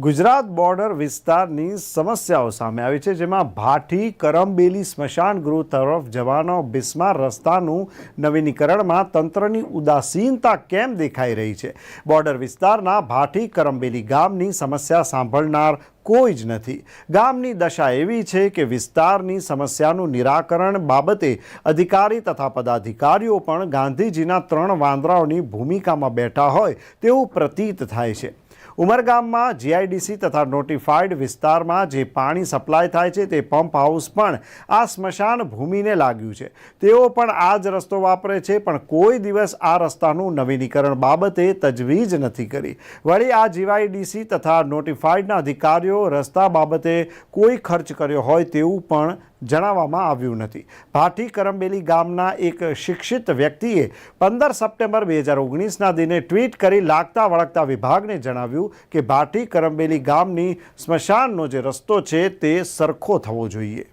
Gujarat border વિસ્તારની સમસ્યાઓ સામે આવી છે જેમાં ભાઠી કરમબેલી સ્મશાન ગૃહ તરફ જવાનો બિસ્માર રસ્તાનું નવીનીકરણમાં તંત્રની ઉદાસીનતા કેમ દેખાઈ રહી છે બોર્ડર વિસ્તારના ભાઠી કરમબેલી ગામની સમસ્યા સાંભળનાર કોઈ જ નથી ગામની દશા એવી છે કે વિસ્તારની સમસ્યાનું નિરાકરણ બાબતે અધિકારી તથા પદાધિકારીઓ પણ ગાંધીજીના ત્રણ વાંદરાઓની ભૂમિકામાં બેઠા હોય તેવું પ્રતીત થાય છે ઉમરગામમાં જીઆઈડીસી તથા નોટિફાઈડ વિસ્તારમાં જે પાણી સપ્લાય થાય છે તે પંપ હાઉસ પણ આ સ્મશાન ભૂમિને લાગ્યું છે તેઓ પણ આ જ રસ્તો વાપરે છે પણ કોઈ દિવસ આ રસ્તાનું નવીનીકરણ બાબતે તજવીજ નથી કરી વળી આ જીઆઈડીસી તથા નોટિફાઈડના અધિકારીઓ રસ્તા બાબતે કોઈ ખર્ચ કર્યો હોય તેવું પણ जनावमा आव्यू नथी भाटी करंबेली ગામના એક શિક્ષિત વ્યક્તિએ 15 સપ્ટેમ્બર 2019 ના દિને ટ્વીટ કરી લાગતા વળકતા વિભાગને જણાવ્યું કે ભાટી કરंबेલી ગામની સ્મશાનનો જે રસ્તો છે તે સરખો થવો જોઈએ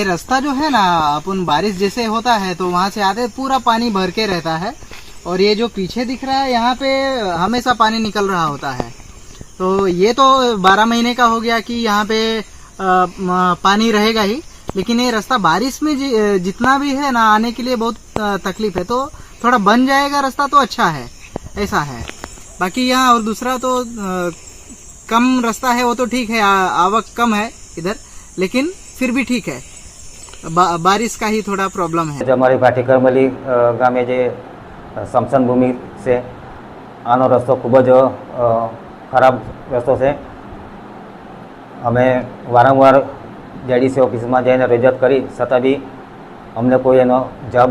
એ રસ્તો જો હેના આપણ બારિશ જેસે હોતા હે તો વહા સે આદે પૂરા પાણી ભરકે રહેતા હે ઓર યે જો પીછે દેખરા હે યહા પે હંમેશા પાણી નિકલ રહા હોતા હે તો યે તો 12 મહિને કા હો ગયા કી યહા પે પાણી રહેગા હી लेकिन ये रास्ता बारिश में जितना भी है ना आने के लिए बहुत तकलीफ है तो थोड़ा बन जाएगा रास्ता तो अच्छा है ऐसा है बाकी यहाँ और दूसरा तो आ, कम रास्ता है वो तो ठीक है आ, आवक कम है इधर लेकिन फिर भी ठीक है बा, बारिश का ही थोड़ा प्रॉब्लम है हमारे ભાટી કરમલી ગામે જે સમસન ભૂમિ છે આનો રસ્તો ખૂબ જ खराब रस्तों से हमें वारंवार જેડીસી ઓફિસમાં જઈને રજૂઆત કરી છતાં બી અમને કોઈ એનો જવાબ